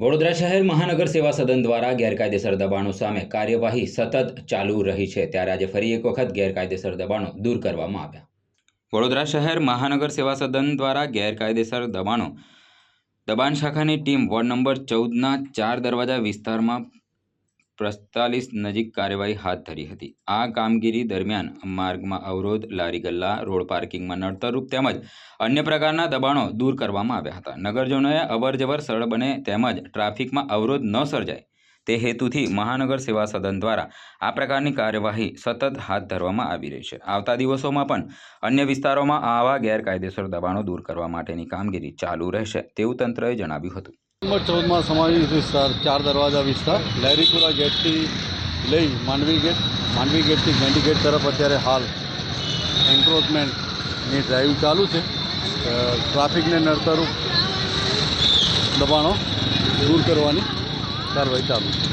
વડોદરા શહેર મહાનગર સેવા સદન દ્વારા ગેરકાયદેસર દબાણો સામે કાર્યવાહી સતત ચાલુ રહી છે. ત્યારે આજે ફરી એક વખત ગેરકાયદેસર દબાણો દૂર કરવામાં આવ્યા. વડોદરા શહેર મહાનગર સેવા સદન દ્વારા ગેરકાયદેસર દબાણો દબાણ શાખાની ટીમ વોર્ડ નંબર ચૌદના ચાર દરવાજા વિસ્તારમાં પ્રસ્તાલીસ નજીક કાર્યવાહી હાથ ધરી હતી. આ કામગીરી દરમિયાન માર્ગમાં અવરોધ, લારી ગલ્લા, રોડ પાર્કિંગમાં નડતરરૂપ તેમજ અન્ય પ્રકારના દબાણો દૂર કરવામાં આવ્યા હતા. નગરજનોએ અવરજવર સરળ બને તેમજ ટ્રાફિકમાં અવરોધ ન સર્જાય તે હેતુથી મહાનગર સેવા સદન દ્વારા આ પ્રકારની કાર્યવાહી સતત હાથ ધરવામાં આવી રહી છે. આવતા દિવસોમાં પણ અન્ય વિસ્તારોમાં આવા ગેરકાયદેસર દબાણો દૂર કરવા માટેની કામગીરી ચાલુ રહેશે તેવું તંત્રએ જણાવ્યું હતું. નંબર ચૌદમાં સમાવેશ વિસ્તાર ચાર દરવાજા વિસ્તાર. લહેરીપુરા ગેટથી લઈ માંડવી ગેટ માંડવી ગેટથી ગાંધી ગેટ તરફ અત્યારે હાલ એન્ક્રોચમેન્ટની ડ્રાઈવ ચાલુ છે. ટ્રાફિકને નડતરૂપ દબાણો દૂર કરવાની કાર્યવાહી ચાલુ છે.